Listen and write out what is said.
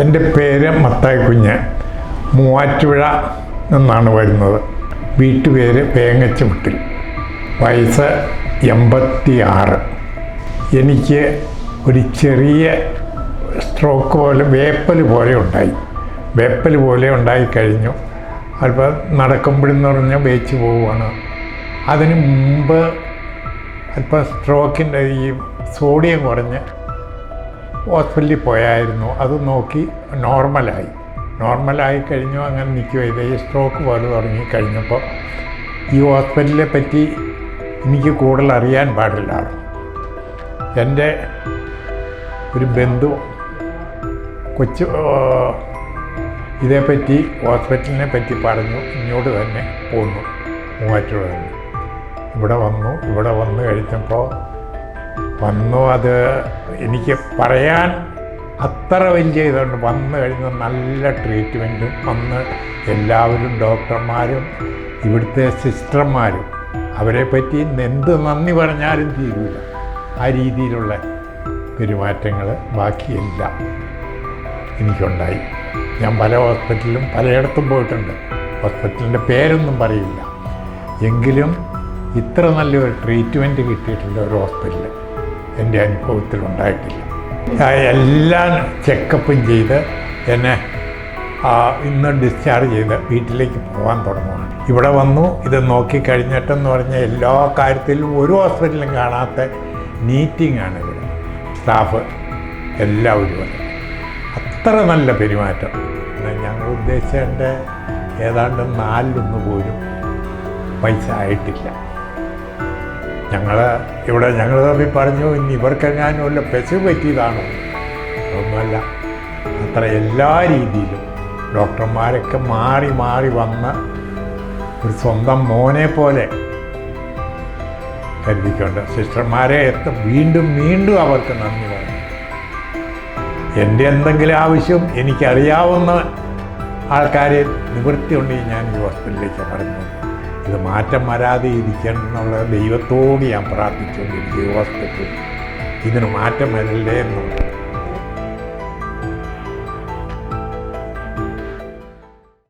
എന്റെ പേര് മത്തായി കുഞ്ഞ്. മൂവാറ്റുപുഴ നിന്നാണ് വരുന്നത്. വീട്ടുപേര് വേങ്ങച്ചുമുട്ടിൽ. വയസ്സ് എൺപത്തി ആറ് എനിക്ക് ഒരു ചെറിയ സ്ട്രോക്ക് പോലെ വേപ്പൽ പോലെ ഉണ്ടായി. വേപ്പൽ പോലെ ഉണ്ടായി കഴിഞ്ഞു. അല്പം നടക്കുമ്പോഴെന്ന് പറഞ്ഞാൽ വേച്ച് പോവുകയാണ്. അതിന് മുമ്പ് അല്പം സ്ട്രോക്കിന്റെ ഈ സോഡിയം കുറഞ്ഞ് ഹോസ്പിറ്റലിൽ പോയായിരുന്നു. അത് നോക്കി നോർമലായി. നോർമലായി കഴിഞ്ഞു അങ്ങനെ നിൽക്കുക ഇത് ഈ സ്ട്രോക്ക് പോലെ തുടങ്ങി കഴിഞ്ഞപ്പോൾ ഈ ഹോസ്പിറ്റലിനെ പറ്റി എനിക്ക് കൂടുതൽ അറിയാൻ പാടില്ലായിരുന്നു എന്റെ ഒരു ബന്ധു കൊച്ചു ഇതേപ്പറ്റി ഹോസ്പിറ്റലിനെ പറ്റി പറഞ്ഞു. ഇങ്ങോട്ട് തന്നെ പോന്നു. മൂവാറ്റുപുഴ ഇവിടെ വന്നു. ഇവിടെ വന്നു കഴിഞ്ഞപ്പോൾ വന്നു അത് എനിക്ക് പറയാൻ അത്ര വലിയ ഇതുണ്ട്. വന്നു കഴിഞ്ഞ നല്ല ട്രീറ്റ്മെന്റും വന്ന് എല്ലാവരും ഡോക്ടർമാരും ഇവിടുത്തെ സിസ്റ്റർമാരും അവരെ പറ്റി എന്ത് നന്ദി പറഞ്ഞാലും തീരില്ല ആ രീതിയിലുള്ള പെരുമാറ്റങ്ങൾ ബാക്കിയെല്ലാം എനിക്കുണ്ടായി. ഞാൻ പല ഹോസ്പിറ്റലിലും പലയിടത്തും പോയിട്ടുണ്ട്. ഹോസ്പിറ്റലിന്റെ പേരൊന്നും പറയില്ല. എങ്കിലും ഇത്ര നല്ലൊരു ട്രീറ്റ്മെന്റ് കിട്ടിയിട്ടുള്ള ഒരു ഹോസ്പിറ്റൽ എന്റെ അനുഭവത്തിൽ ഉണ്ടായിട്ടില്ല. ഞാൻ എല്ലാം ചെക്കപ്പും ചെയ്ത് എന്നെ ഇന്ന് ഡിസ്ചാർജ് ചെയ്ത് വീട്ടിലേക്ക് പോകാൻ തുടങ്ങുകയാണ് ഇവിടെ വന്നു ഇത് നോക്കി നോക്കിക്കഴിഞ്ഞിട്ടെന്ന് പറഞ്ഞാൽ എല്ലാ കാര്യത്തിലും ഒരു ഹോസ്പിറ്റലും കാണാത്ത ആണ് ഇവിടെ. സ്റ്റാഫ് എല്ലാവരും അതെ അത്ര നല്ല പെരുമാറ്റം. ഞങ്ങൾ ഉദ്ദേശിച്ചേണ്ട ഏതാണ്ട് നാലിലൊന്ന് പോലും പൈസ ആയിട്ടില്ല. ഞങ്ങൾ ഇവിടെ ഞങ്ങൾ തമ്മിൽ പറഞ്ഞു ഇനി ഇവർക്കെങ്ങാനും വല്ല പെശ പറ്റിയതാണോ? ഒന്നുമല്ല. അത്ര എല്ലാ രീതിയിലും ഡോക്ടർമാരൊക്കെ മാറി മാറി വന്ന് ഒരു സ്വന്തം മോനെ പോലെ കരുതിക്കൊണ്ട് സിസ്റ്റർമാരെ എത്ത. വീണ്ടും വീണ്ടും അവർക്ക് നന്ദി പറഞ്ഞു. എന്റെ എന്തെങ്കിലും ആവശ്യം എനിക്കറിയാവുന്ന ആൾക്കാരെ നിവൃത്തി ഉണ്ടെങ്കിൽ ഞാൻ ഈ ഹോസ്പിറ്റലിലേക്ക് പറഞ്ഞു ഇത് മാറ്റം വരാതെ ഇരിക്കണം എന്നുള്ള ദൈവത്തോട് ഞാൻ പ്രാർത്ഥിച്ചുകൊണ്ടിരിക്കും ഉദ്യോഗസ്ഥക്ക് ഇതിന് മാറ്റം വരില്ലേ എന്നുള്ളത്